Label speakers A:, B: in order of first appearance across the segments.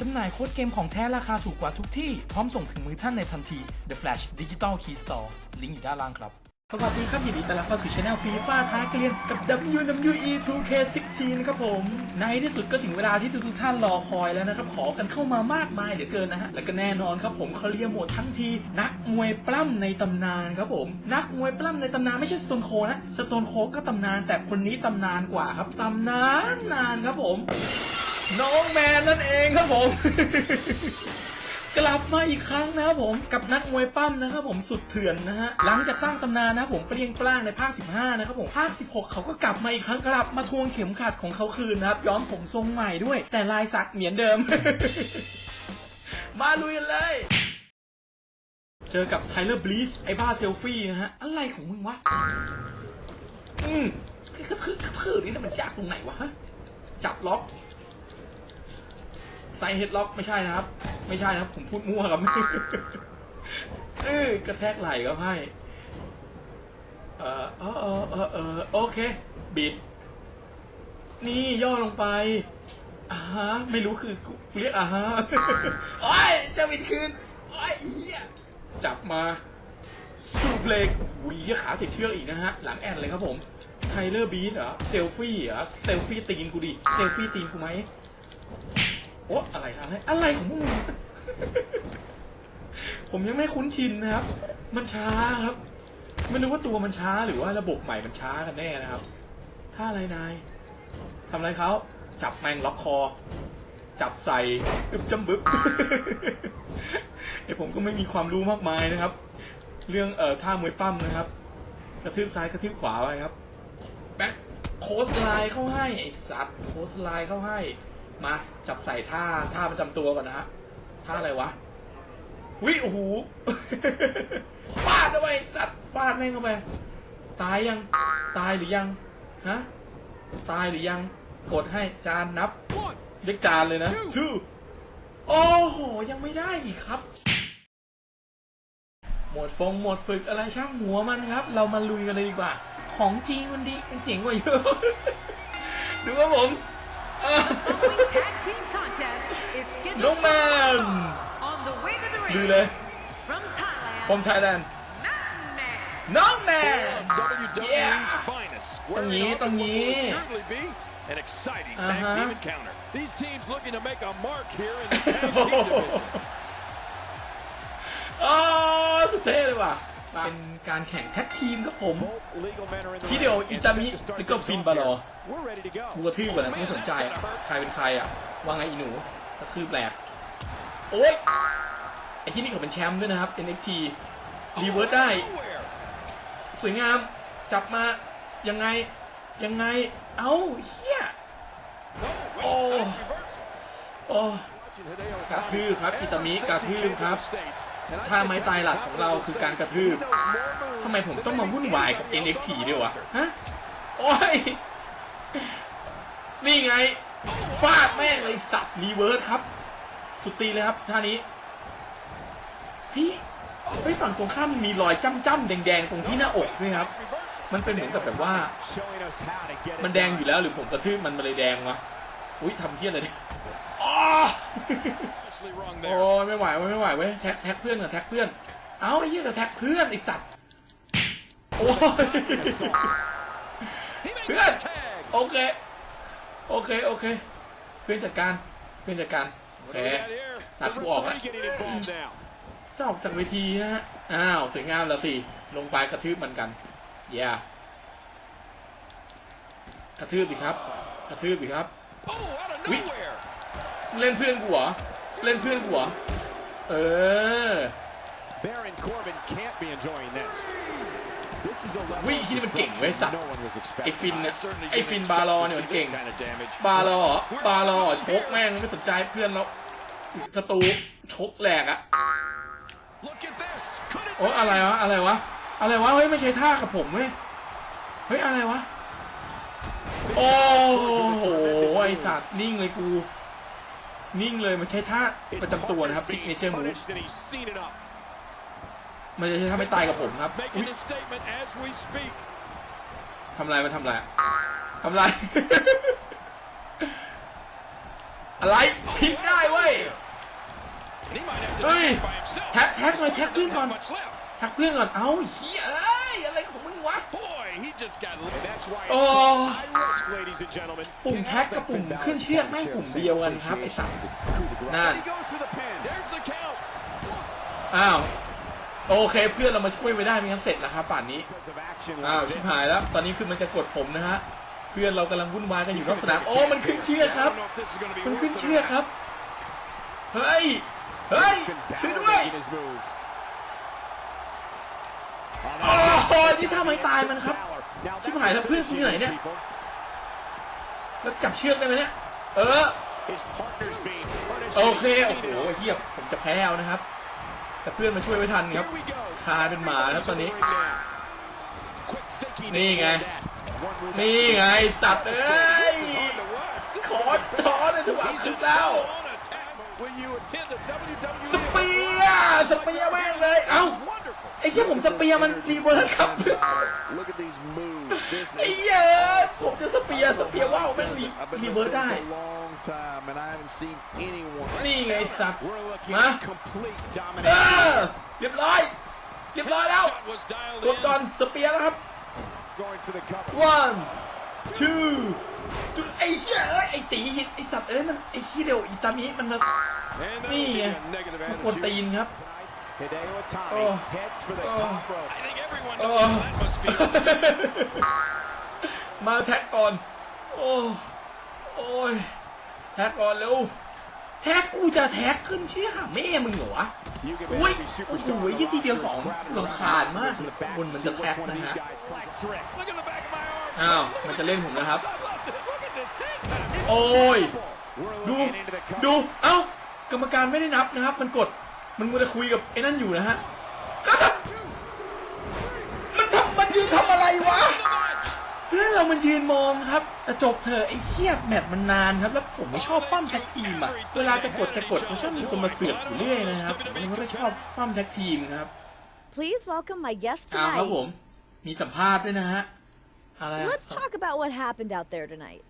A: จำหน่ายโค้ดเกมของแท้ราคาถูกกว่าทุกที่ พร้อมส่งถึงมือท่านในทันที The Flash Digital Key Store ลิงก์อยู่ด้านล่างครับสวัสดีครับยินดีต้อนรับเข้าสู่ช anel ฟีฟ่าท้าเกลียนกับ WWE 2K16 ครับผม ในที่สุดก็ถึงเวลาที่ทุกท่านรอคอยแล้วนะครับ ขอกันเข้ามามากมายเหลือเกินนะฮะ และก็แน่นอนครับผมเขาเรียกหมดทั้งที นักมวยปล้ำในตำนานครับผม นักมวยปล้ำในตำนานไม่ใช่สโตนโคนะ สโตนโคก็ตำนานแต่คนนี้ตำนานกว่าครับ ตำนานนานครับผม น้องแมนนั่นเองครับผม กลับมาอีกครั้งนะครับผมกับนักมวยปั้มนะครับผมสุดเถื่อนนะฮะหลังจากสร้างตำนานนะครับผมเปรียงปร้างในภาค 15 นะครับผมภาค 16 เขาก็กลับมาอีกครั้งกลับมาทวงเข็มขัดของเขาคืนนะครับย้อมผมทรงใหม่ด้วย แต่ลายสักเหมือนเดิม มาลุยเลยเจอกับไทเลอร์บลีสไอ้บ้าเซลฟี่นะฮะ อะไรของมึงวะ อืมคือคือคือคือนี่มันยากตรงไหนวะ จับล็อก ใส่เฮดล็อกไม่ใช่นะครับ ไม่ใช่นะครับ ผมพูดมั่วครับเออกระแทกไหล่ก็ให้เออเออเออเออเออโอเค บิด นี่ย่อลงไปอ่าฮะไม่รู้คือเรียกอ่าฮะโอ้ยจะบิดคืนโอ้ยเหี้ยจับมาสูบเล็กอุ้ยเหี้ยขาติดเชือกอีกนะฮะ หลังแอนเลยครับผมไทเลอร์บีทเหรอเซลฟี่เหรอเซลฟี่ตีนกูดิเซลฟี่ตีนกูไหม โอ้อะไรอะไรอะไรของมึงผมยังไม่คุ้นชินนะครับ มันช้าครับ ไม่รู้ว่าตัวมันช้าหรือว่าระบบใหม่มันช้ากันแน่นะครับ ถ้าอะไรนายทำอะไรเขาจับแมงล็อกคอ จับใส่อึบจำบึบไอผมก็ไม่มีความรู้มากมายนะครับ เรื่องเอ่อท่ามวยปั้มนะครับ กระทืบซ้ายกระทืบขวาไปครับแบ็คโคสไลน์เข้าให้ไอสัตว์โคสไลน์เข้าให้ มาจับใส่ท่าท่าประจำตัวก่อนนะฮะท่าอะไรวะวิโอ้โหฟาดเข้าไปไอ้สัตว์ฟาดแม่งเข้าไปตายยังตายหรือยังฮะตายหรือยังกดให้จานนับเรียกจานเลยนะชื่อโอ้โหยังไม่ได้อีกครับ หมดฟงหมดฝึกอะไรช่างหัวมันครับ เรามาลุยกันเลยดีกว่า ของจริงมันดีมันเจ๋งกว่าเยอะดูว่าผม เออ
B: following tag team contest is
A: น้อง
B: scheduled
A: แมน
B: on the way to the
A: ดู
B: ring
A: เลย
B: from Thailand.
A: ฟอมไทยแลนด์
B: Man.
A: น้องแมน
C: WWE's
A: Yeah.
C: finest.
A: Tông nhí,
C: Squaring off
A: tông
C: in what
A: nhí.
C: will certainly be an exciting tag
A: Uh-huh.
C: team encounter. These teams looking to make a mark here in the tag team division.
A: โอ้สุดเท่เลยว่ะ เป็นการแข่งแท็กทีมครับผม
C: Both legal men are in the
A: ที่เดียว
C: ring
A: อิ
C: and
A: ตา
C: set
A: มิ
C: to start
A: แล้วก็
C: things
A: ฟิน
C: off
A: บารอ
C: here. We're ready to go.
A: กูกระทืบก่อนนะไม่สนใจอะใครเป็นใครอะว่าไงอีหนูกระทืบแหลกโอ๊ยไอที่นี่เขาเป็นแชมป์ด้วยนะครับ NXT รีเวิร์สได้
C: Nowhere.
A: สวยงามจับมายังไงยังไง เอ้าเฮีย
C: No, wait,
A: Oh.
C: nice reversal.
A: โอ้
C: Watching Hideo
A: กระทืบครับ
C: Itami
A: อิตามิ
C: ever
A: กระ
C: since
A: ทื
C: he
A: บ
C: came to
A: ครับ ถ้าไม้ตายหลักของเราคือการกระทืบทำไมผมต้องมาวุ่นวายกับ NXT ด้วยวะ ฮะ โอ้ย นี่ไง ฟาดแม่งเลยสัตว์รีเวิร์สครับ สุดตีเลยครับท่านี้พี่ไอ้ฝั่งตรงข้ามมันมีรอยจ้ำๆแดงๆ ตรงที่หน้าอกด้วยครับ มันเป็นเหมือนกับแบบว่า มันแดงอยู่แล้วหรือผมกระทืบมันมาเลยแดงวะ อุ้ยทำเพี้ยอะไรเนี่ย อ๋อ
C: Obviously wrong
A: โอ้
C: there.
A: ยไม่ไหวเว้ยไม่ไหวเว้ยแท็กแท็กเพื่อนกับแท็กเพื่อน เอ้าไอ้เหี้ยกับแท็กเพื่อนไอ้สัตว์โอ้ย
C: He makes
A: เพื่อน
C: the tag.
A: โอเคโอเคโอเค เพื่อนจัดการเพื่อนจัดการโอ
C: What
A: เค
C: do we got here?
A: Đặt
C: The
A: của ổng
C: referee
A: á.
C: getting involved now.
A: จะออกจากเวทีนะฮะอ้าวสวยงามแล้วสิลงไปกระทืบมันกันเย่กระทืบสิครับ กระทืบสิครับ
C: Oh, out of
A: Oui.
C: nowhere.
A: เล่นเพื่อนกูเหรอเล่นเพื่อนกูเหรอเออ
C: Baron Corbin can't be enjoying this. This is a level
A: วิ
C: of
A: ที่นี่มันเก่งเว้ยสัตว์
C: no one was
A: ไอ้
C: expecting.
A: ฟินเนี่ย
C: I certainly
A: ไอ้
C: didn't
A: ฟิน
C: expect
A: บาลอ
C: to
A: เนี่ย
C: see
A: มันเก่ง
C: this kind of damage.
A: บาลอเหรอบาลอชกแม่งไม่สนใจเพื่อนแล้วประตูชกแหลกอะ
C: Look at this. Could it
A: โอ้อะไรวะอะไรวะอะไรวะเฮ้ยไม่ใช่ท่ากับผมเว้ยเฮ้ยอะไรวะโอ้โหไอสัตว์นิ่งเลยกู นิ่งเลยมันใช้ท่าประจำตัวนะครับซิกเนเจอร์มูฟมันจะใช้ท่าไม่ตายกับผมครับทำไรมันทำไรทำไรอะไรพิกได้เว้ยเฮ้ยแท็กแท็กเลยแท็กเพื่อน
C: ก่อน
A: แท็กเพื่อนก่อนเอ้าเฮียเอ้ยอะไรของ มึงวะ
C: Boy, he just got. That's why it's
A: Oh.
C: called high risk, ladies and gentlemen.
A: ปุ่มแท็กกับปุ่มขึ้นเชือกแม่งปุ่มเดียวกันครับไอ้สัตว์นั่น
C: And he goes for the pin. There's the count.
A: อ้าวโอเคเพื่อนเรามาช่วยไม่ได้ไม่งั้นเสร็จแล้วครับป่านนี้
C: Because of action
A: อ้าว
C: like
A: ชิบ
C: this.
A: หายแล้วตอนนี้คือมันจะกดผมนะฮะเพื่อนเรากำลังวุ่นวายกันอยู่นอกสนามโอ้มันขึ้นเชือกครับ
C: I don't know if this is gonna be
A: มัน
C: worth
A: ขึ้น
C: the
A: เชือกครับเฮ้ยเฮ้ยช่วยด้วย
C: making his moves.
A: โอ้โหนี่ท่าไม้ตายมันครับ
C: Now
A: ชิบ
C: that's
A: หายแล้ว
C: a
A: เพื่อนกูอยู่ไหนเนี่ย
C: people.
A: แล้วจับเชือกได้ไหมเนี่ย เออ
C: His partner's being punished
A: โอ
C: and
A: เค โอ้โห
C: exceeded.
A: เฮียผมจะแพ้เอานะครับ แต่เพื่อนมาช่วยไว้ทันครับ
C: Here we go.
A: คาเป็นหมาแล้วตอนนี้
C: Everybody's in the ring now. Quick thinking
A: นี่ไง
C: before that. One move
A: นี่ไงสัตว์เอ้ย
C: This is hard to watch. This is
A: ขอ
C: gonna be
A: ถอนเลยถือว่า
C: He's
A: สุ
C: in
A: ดแล้ว
C: on attack when you attend the WWE
A: สเปียร์สเปียร์แม่งเลย เอ้า
C: Wonderful.
A: ไอ้เหี้ยผมสเปียร์มันรีเวิร์สครับ
D: Look at these moves. This
A: ไอ้
D: is
A: เหี้ยผมจะสเปียร์สเปียร์ว่าวแม่งรี
D: I've been
A: รี
D: looking
A: เวิร์ส
D: at
A: ได้
D: this a long time, and I haven't seen anyone.
A: นี่ไงสัตว์
C: We're looking
A: Huh?
C: at complete
A: เอ
C: domination.
A: อเรียบร้อย เรียบร้อยแล้ว
C: Shot was dialed
A: กดก่อน
C: in.
A: สเปียร์แล้วครับ
C: Going for the cover.
A: one two ไอ้เหี้ยเอ้ยไอ้ตีไอ้สัตว์เอ้ยมันไอ้เหี้ยเดียวอีตามิมันมา
C: And that'll
A: นี่
C: be
A: ไง
C: a negative
A: มันกวนตีน
C: attitude.
A: ครับ
C: Hideo Itami
A: Oh.
C: heads for the
A: Oh.
C: top rope. I think everyone
A: Oh.
C: knows how that must feel.
A: มาแท็กก่อน โอ้ โอ้ย แท็กก่อนเร็ว แท็กกูจะแท็กขึ้นเชื่อหาแม่มึงเหรอวะ
C: You can
A: อุ้ย
C: be
A: โอ้
C: superstar
A: โหยี่ทีเดียวสองลำคาญมาก
C: Goes to the back
A: คนมัน
C: to
A: จะ
C: see
A: แท็ก
C: which one of
A: นะ
C: these
A: ฮะ
C: guys Electric. Look at the back of my arm.
A: อ้าว มันจะเล่นผมนะครับ
C: I love this. Look at this hang time.
A: โอ้ย
C: We're
A: ดู
C: looking into the cover.
A: ดู เอ้ากรรมการไม่ได้นับนะครับ มันกด มันมัวแต่คุยกับไอ้นั่นอยู่นะฮะก็ทำมันทำมันยืนทำอะไรวะเพื่อนเรามันยืนมองครับแต่จบเธอะไอ้เหี้ยแมตช์มันนานครับ แล้วผมไม่ชอบปั้มแท็กทีมอะเวลาจะกดจะกดมันชอบมีคนมาเสือกอยู่เรื่อยนะครับผมไม่ชอบปั้มแท็กทีมครับ
E: Please welcome my guest
A: อ้าวครับผ
E: tonight.
A: มมีสัมภาษณ์ด้วยนะฮะ อะไรอะ
E: Let's talk about what happened out there tonight.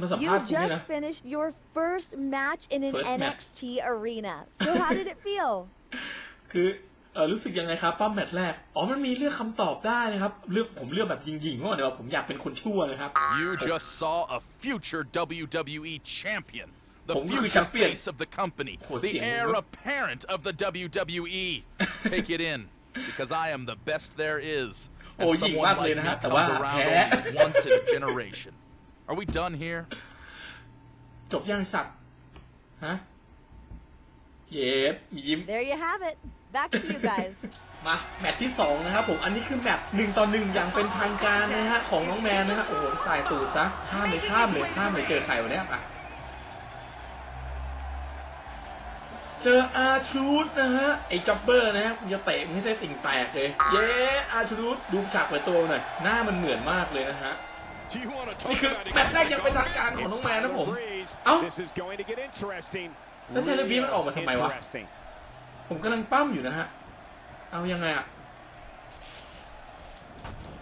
A: มาสัม
E: You
A: ภาษณ์ผมด้วยนะ
E: just finished your first match in an
A: First match.
E: NXT arena. So how did it feel?
A: คือเออรู้สึกยังไงครับปั้มแมตช์แรก อ๋อ มันมีเลือกคำตอบได้นะครับ เลือกผมเลือกแบบยิงๆว่าเดี๋ยวาผมอยากเป็นคนชั่วนะครับ
F: You just saw a future WWE champion, the
A: Oh, you
F: future
A: champion.
F: face of the company,
A: Oh,
F: the
A: see,
F: heir
A: you-
F: apparent of the WWE. Take it in, because I am the best there is, and
A: Oh,
F: someone
A: you
F: like
A: love
F: me
A: it, huh?
F: comes
A: Wow.
F: around
A: Eh?
F: only once in a generation. Are we done here?
A: จบยังไอ้สัตว์ฮะเย็บยิ้ม
E: There you have it. Back to you guys.
A: มาแมตช์ที่สองนะครับผมอันนี้คือแมตช์หนึ่งต่อหนึ่งอย่างเป็นทางการนะฮะของน้องแมนนะฮะโอ้โหสายตูดซะข้ามเลยข้ามเลยข้ามเลยเจอใครวะเนี่ยอะเจออาชูดนะฮะไอ้จ็อบเบอร์นะฮะมึงจะเตะมึงให้ได้ติ่งแตกเลย เย้อาชูดดูฉากเปิดตัวหน่อยหน้ามันเหมือนมากเลยนะฮะ
C: You want to talk
A: นี่คือ
C: about
A: แมตช์แรกยังเป็นทางการของน้องแมนนะผม
C: Breeze.
A: เอ้า
C: This is going to get interesting.
A: แล้วเทเลบีมันออกมาทำไมวะ
C: Interesting.
A: ผมกำลังปั้มอยู่นะฮะ เอายังไงอะ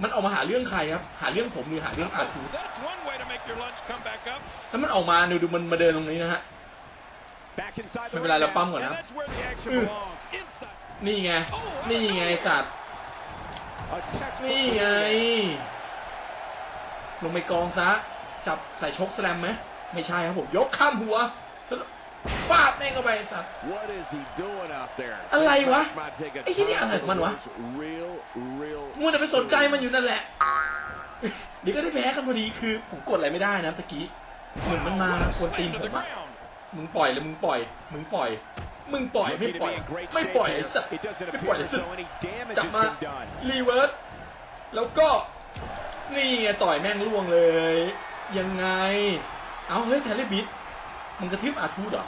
A: มันออกมาหาเรื่องใครครับ หาเรื่องผมหรือหาเรื่องอาชู
C: That's one way to make your lunch come back up.
A: แล้วมันออกมาดูดูมันมาเดินตรงนี้นะฮะ
C: Back inside the
A: ไม่เป็นไร
C: ring
A: เราปั้ม
C: now.
A: ก่อน
C: And
A: นะ
C: that's where the action
A: Mm.
C: belongs. Inside.
A: นี่ไง นี่ไงสัตว์
C: A textbook
A: นี่ไง ลงไปกองซะ จับใส่ชกสแลมไหมไม่ใช่ครับผมยกข้ามหัวแล้วฟาดแม่งเข้าไปสัตว์
D: What is he doing out there?
A: อะไรวะ
D: This match might take a
A: ไอ้ที่นี่อะไรของมันวะ
D: Real, real.
A: มัวแต่ไปสนใจมันอยู่นั่นแหละเดี๋ยวก็ได้แพ้กันพอดีคือผมกดอะไรไม่ได้นะตะกี้เหมือนมันมากวนตีน
C: Slammed
A: ผ
C: to the
A: มอะ
C: ground.
A: มึงปล่อยเลยมึงปล่อย มึงปล่อย มึงปล่อยไม่
C: Looking to
A: ปล่อย
C: be in great
A: ไม่
C: shape
A: ปล่อย
C: here.
A: ไอ้สัตว์
C: It doesn't
A: ไม่ปล่อย
C: appear
A: ไอ้
C: as
A: สัต
C: though
A: ว์
C: any damage
A: จับ
C: has
A: มา
C: been done.
A: รีเวิร์สแล้วก็ นี่ไงต่อยแม่งล่วงเลย ยังไง เอาเฮ้ยแทเลบิดมันกระทืบอาทูดเหรอ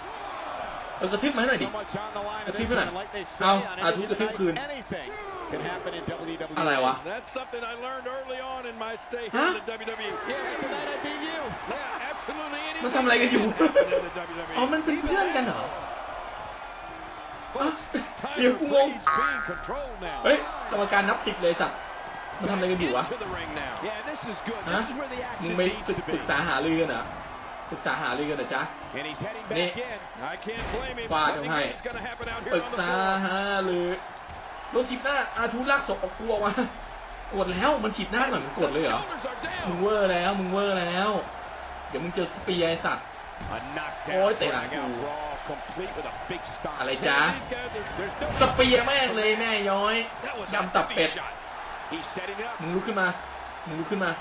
A: เออกระทืบมาให้หน่อยดิ
C: So much on the line
A: Gonna
C: of
A: keep
C: this
A: it
C: one,
A: on.
C: and like they say
A: Ow,
C: on
A: ah,
C: any
A: two
C: given
A: keep
C: night,
A: clean.
C: anything can happen in WWE.
A: อะไรวะ
C: That's something I learned early on in my stay
A: Huh?
C: here in the WWE. Yeah, tonight I beat you. Yeah, absolutely anything.
A: มันทำอะไรกันอยู่
C: can happen in the WWE.
A: อ๋อมันเป็นเพื่อนกันเหรอ
C: Folks,
A: เดี๋ยว
C: Tyler
A: กูงง
C: Breeze being controlled now.
A: เฮ้ยกรรมการนับสิบเลยสัตว์ มันทำอะไรกันอยู่วะ
C: Into the ring now. Yeah, this is good.
A: ฮะ
C: This is where the
A: มึง
C: action
A: ไป
C: needs
A: ศึก
C: to
A: ป
C: be.
A: รึกษาหารือกันเหรอปรึกษาหารือกันเหรอจ๊ะ
C: And he's heading
A: Nick.
C: back in. I can't blame him.
A: Fire
C: Nothing
A: him high.
C: good's gonna happen out
A: ปรึ
C: here
A: ก
C: on the
A: ษา
C: floor.
A: หารือโดนฉีดหน้าอาทูลากศพออกกลัววะกดแล้วมันฉีดหน้าหน่อยมันกดเลยเหรอ
C: Shoulders are
A: มึง
C: down.
A: เวอร์แล้วมึงเวอร์แล้ว เดี๋ยวมึงเจอสเปียร์ไอ้สัตว์
C: A knockdown.
A: โอ้ยเตะหลัง
C: drag out
A: กู
C: Raw, complete with a big stop.
A: อะไรจ๊ะ
C: These guys are- there's no
A: สเปียร์แม่งเลยแม่ย้อย
C: That was a
A: ยำตับ
C: heavy
A: เป็ด มึงลุกขึ้นมา มึงลุกขึ้นมา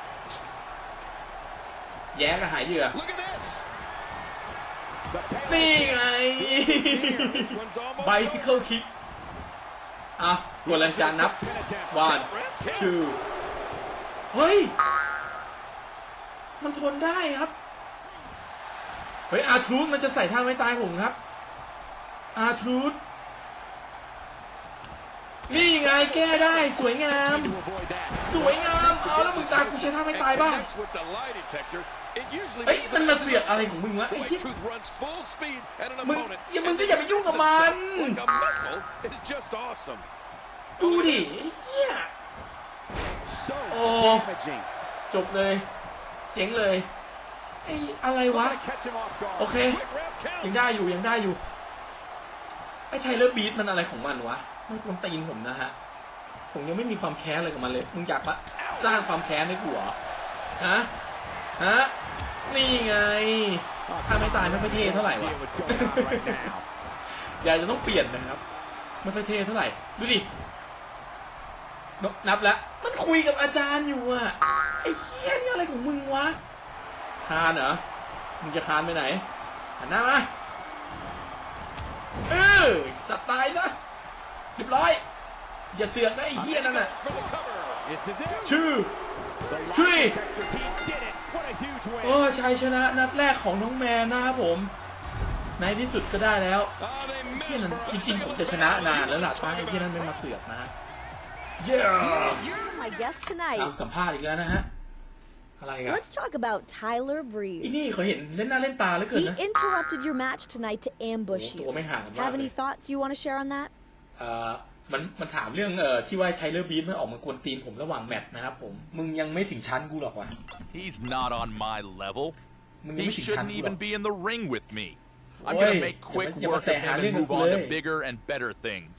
A: แย้กับหายเหยื่อ
C: Look at this. The payoff
A: นี่ไง
C: here. This one's almost
A: ไบซิเคิลคิกอะกดเลยจานนับ
C: Pin attempt.
A: one
C: Ref count.
A: two เฮ้ย มันทนได้ครับ เฮ้ย อาทรูดมันจะใส่ท่าไม่ตายผมครับ อาทรูด นี่ไงแก้ได้สวยงาม
C: To avoid that.
A: สวยงาม เอาแล้วมึงตายกูใช้ท่าไม่ตายบ้าง
C: Connects with the lie detector. It usually
A: เฮ้ย
C: means
A: มัน
C: the
A: มาเสือกอะไรของมึงวะ
C: The
A: ไอ้
C: White
A: เหี้ย
C: Truth runs full speed at an
A: มึง
C: opponent.
A: อย่ามึง
C: and
A: ก็อย่าไปยุ่งกับมัน
C: Like a missile is just awesome.
A: ดูดิไอ้เหี้ย
C: So
A: Oh.
C: damaging.
A: จบเลย เจ๋งเลยไอ้อะไรวะ
C: Gotta catch him off guard.
A: Okay.
C: Quick ref count.
A: ยังได้อยู่ยังได้อยู่ไอ้ไทเลอร์บีทมันอะไรของมันวะ มันกวนตีนผมนะฮะ ผมยังไม่มีความแค้นอะไรกับมันเลย มึงอยากมาสร้างความแค้นให้กูเหรอฮะ ฮะ นี่ไง ถ้าไม่ตายไม่ค่อยเท่เท่าไหร่วะ
C: Idea what's going on right now.
A: ยายจะต้องเปลี่ยนนะครับ ไม่ค่อยเท่เท่าไหร่ ดูดินนับแล้ว มันคุยกับอาจารย์อยู่อะไอ้เหี้ยนี่อะไรของมึงวะ คานเหรอ มึงจะคานไปไหน หันหน้ามา เออสัตว์ตายนะ เรียบร้อย อย่าเสือกนะไอ้เหี้ยนั่นน่ะ
C: For the cover. This is it.
A: ชื่อ
C: The lie
A: Three.
C: detector. He did it. What a huge
A: โอ้
C: win.
A: ชัยชนะนัดแรกของน้องแมนนะครับผม ในที่สุดก็ได้แล้ว
C: Oh, they
A: ที่นั้น
C: mesmerized.
A: จริงๆผมจะชนะนานแล้วล่ะป้าไอ้ที่นั่นไม่มาเสือกนะฮะเย้
E: Here's your my guest
A: เอา
E: tonight.
A: สัมภาษณ์อีกแล้วนะฮะอะไรกัน
E: Let's talk about Tyler
A: อี
E: Breeze.
A: นี่เขาเห็นเล่นหน้าเล่นตาเหลือเกิน
E: He
A: นะ
E: interrupted your match tonight to ambush
A: โอ้โหตัว
E: you.
A: ไม่ห่างกันมาก
E: Have
A: เล
E: any
A: ย
E: thoughts you want to share on that?
A: เอ่อมันมันถามเรื่องเอ่อที่ว่าไชเลอร์บีทมันออกมากวนตีนผมระหว่างแมตช์นะครับผม มึงยังไม่ถึงชั้นกูหรอกวะ
F: He's not on my level.
A: มึงยัง
F: He
A: ไม่ถึงชั้น
F: shouldn't
A: กูหรอ
F: even
A: ก
F: be in the ring with me. I'm
A: Oi,
F: gonna make
A: อย่า
F: quick
A: มาอย่ามา
F: work
A: แส
F: of
A: หา
F: him
A: เรื่อง
F: and
A: กับ
F: move
A: กู
F: on
A: เล
F: to
A: ย
F: bigger and better things.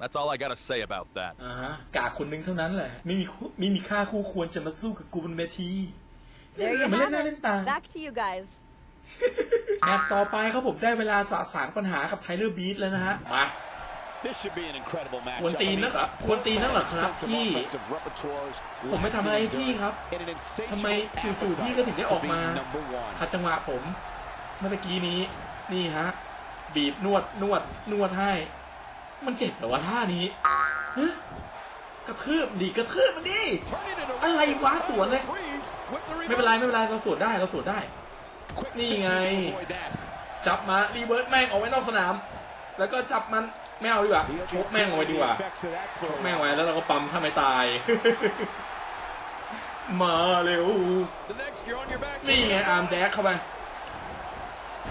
F: That's all I gotta say about that.
A: อ่าฮะกากคนนึงเท่านั้นแหละ ไม่มีคู่ไม่มีค่าคู่ควรจะมาสู้กับกูบนเวที
E: There you
A: มาเล่น
E: have
A: หน้าเล่น
E: it.
A: ตา
E: Back to you guys.
A: แมตช์ต่อไปครับผมได้เวลาสะสางปัญหากับไทเลอร์บีทแล้วนะฮะ มา
C: This should be an incredible match.
A: กวนตีนนักเหรอกวนตีนนักเหรอครับพี่ผมไม่ทำอะไรให้พี่ครับทำไมจู่ๆพี่ก็ถึงได้ออกมาขัดจังหวะผมเมื่อตะกี้นี้นี่ฮะบีบนวดนวดนวดให้ มันเจ็บเหรอวะท่านี้ฮะกระทืบดีกระทืบมันดิอะไรวะสวนเลยไม่เป็นไรไม่เป็นไรเราสวนได้เราสวนได้ นี่ไง จับมารีเวิร์สแม่งออกไว้นอกสนาม แล้วก็จับมัน ไม่เอาดีกว่าชกแม่งเอาไว้ดีกว่าชกแม่งไว้แล้วเราก็ปั๊มถ้าไม่ตาย มาเร็วนี่ไงอาร์มแดกเข้าไป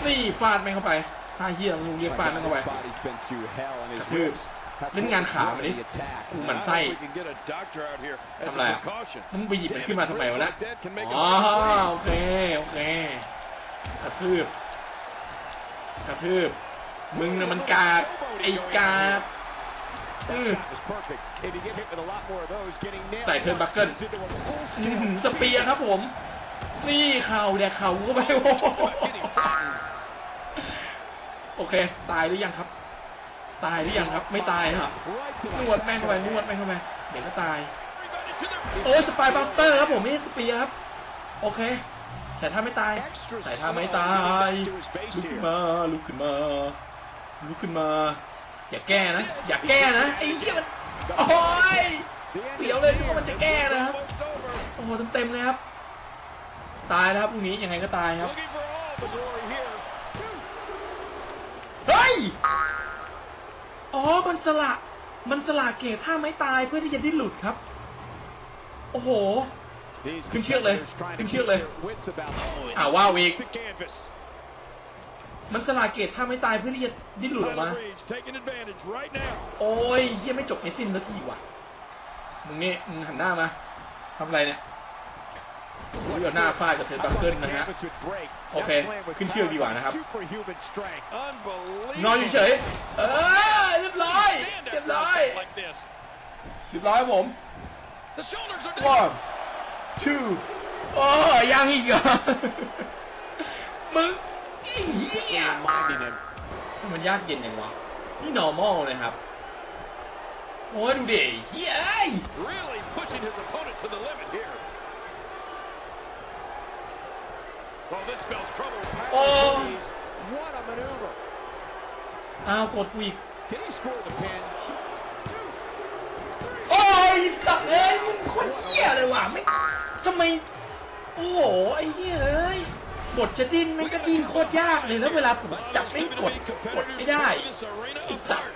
A: นี่ฟาดแม่งเข้าไปท่าเหี้ยมึงเรียกฟาดแม่งเข้าไปทืบเล่นงานขามันดิกูหมั่นไส้ทำอะไรอะแล้วมึงไปหยิบมันขึ้นมาทำไมวะนะอ๋อโอเคโอเคกระทืบกระทืบ มึงน่ะมันกาดไอ้กาด ใส่เทิร์นบัคเกิลอื้อหือสเปียร์ครับผม นี่เข่าแดกเข่ากูเข้าไปโอ้โหโอเค ตายหรือยังครับ ตายหรือยังครับ ไม่ตายครับนวดแม่งเข้าไปนวดแม่งเข้าไปเดี๋ยวก็ตาย โอ้ยสปายบัสเตอร์ครับผมไม่ใช่สเปียร์ครับ โอเค แต่ถ้าไม่ตายใส่ท่าไม่ตายลุกขึ้นมาลุกขึ้นมา ลุกขึ้นมา อย่าแก้นะ อย่าแก้นะไอ้เหี้ยมันโอ้ยเสียวเลยนึกว่ามันจะแก้นะครับโอ้โหเต็มๆเลยครับ ตายแล้วครับพรุ่งนี้ยังไงก็ตายครับเฮ้ยอ๋อมันสละมันสละเกตท่าไม้ตายเพื่อที่จะได้หลุดครับ โอ้โห ขึ้นเชือกเลย ขึ้นเชือกเลยอ่าว้าวอีก มันสละเกตท่าไม้ตายเพื่อที่จะดิ้นหลุดออกมา
C: taking advantage right now.
A: โอ้ยเฮียไม่จบไม่สิ้นนาทีว่ะ มึงนี่มึงหันหน้ามาทำอะไรเนี่ยอุ้ยเอาหน้าฟาดกับเทอร์บังเกิลนะฮะ
C: Canvas would break.
A: Okay,
C: That slam was
A: ขึ้นเชือกดีกว่า
C: powered by
A: นะครับ
C: Superhuman strength.
A: นอนอยู่เฉยเออเรียบร้อย เรียบร้อย
C: Like this.
A: เรียบร้อยครับผม
C: The shoulders are
A: one two โอ้ยยังอีกเหรอมึง ไอ้เหี้ย
C: reminding him.
A: มันยากเย็นยังวะ นี่ normal เลยครับ โอ้ยดูดิเฮ้ย
C: Really pushing his opponent to the limit here. Oh, this spells trouble.
A: Oh.
C: Jeez, What a maneuver.
A: อ้าวกดกูอีก
C: Can he score the pin?
A: โอ้ยสัตว์เอ้ยมึงคนเหี้ยเลยว่ะไม่ทำไม โอ้โหไอ้เหี้ยเอ้ย กดจะดิ้นมันก็ดิ้นโคตรยากเลยแล้วเวลาผมจับไม่กดกดไม่ได้ไอ้สัตว์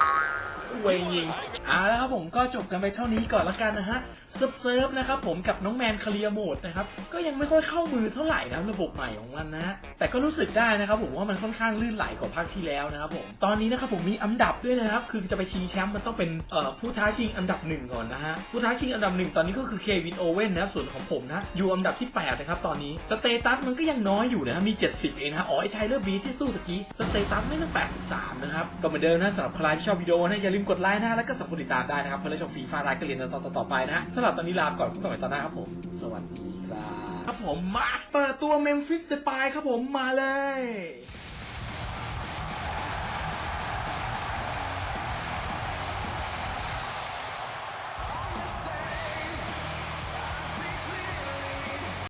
A: อวยยิงเอาแล้วครับผมก็จบกันไปเท่านี้ก่อนละกันนะฮะเซิร์ฟเซิร์ฟนะครับผมกับน้องแมนคาเรียโหมดนะครับก็ยังไม่ค่อยเข้ามือเท่าไหร่นะระบบใหม่ของมันนะแต่ก็รู้สึกได้นะครับผมว่ามันค่อนข้างลื่นไหลกว่าภาคที่แล้วนะครับผมตอนนี้นะครับผมมีอันดับด้วยนะครับคือจะไปชิงแชมป์มันต้องเป็นเอ่อผู้ท้าชิงอันดับหนึ่งก่อนนะฮะผู้ท้าชิงอันดับหนึ่งตอนนี้ก็คือเควินโอเว่นนะครับส่วนของผมนะอยู่อันดับที่แปดนะครับตอนนี้สเตตัสมันก็ยังน้อยอยู่นะมี 70 เองนะฮะอ๋อไอ้ไทเลอร์บีที่สู้ตะกี้สเตตัสไม่ตั้ง83นะครับก็เหมือนเดิมนะสำหรับใครที่ชอบวิดีโอนะอย่าลืมกดไลค์นะแล้วก็สับกดติดตามได้นะครับเพื่อได้ชมฟรีฟ้าไลค์กันเรียนตอนต่อไปนะฮะสำหรับตอนนี้ลาไปก่อนพบกันใหม่ตอนหน้าครับผม สวัสดีครับครับผมมาเปิดตัวเมมฟิสเดปายครับผมมาเลย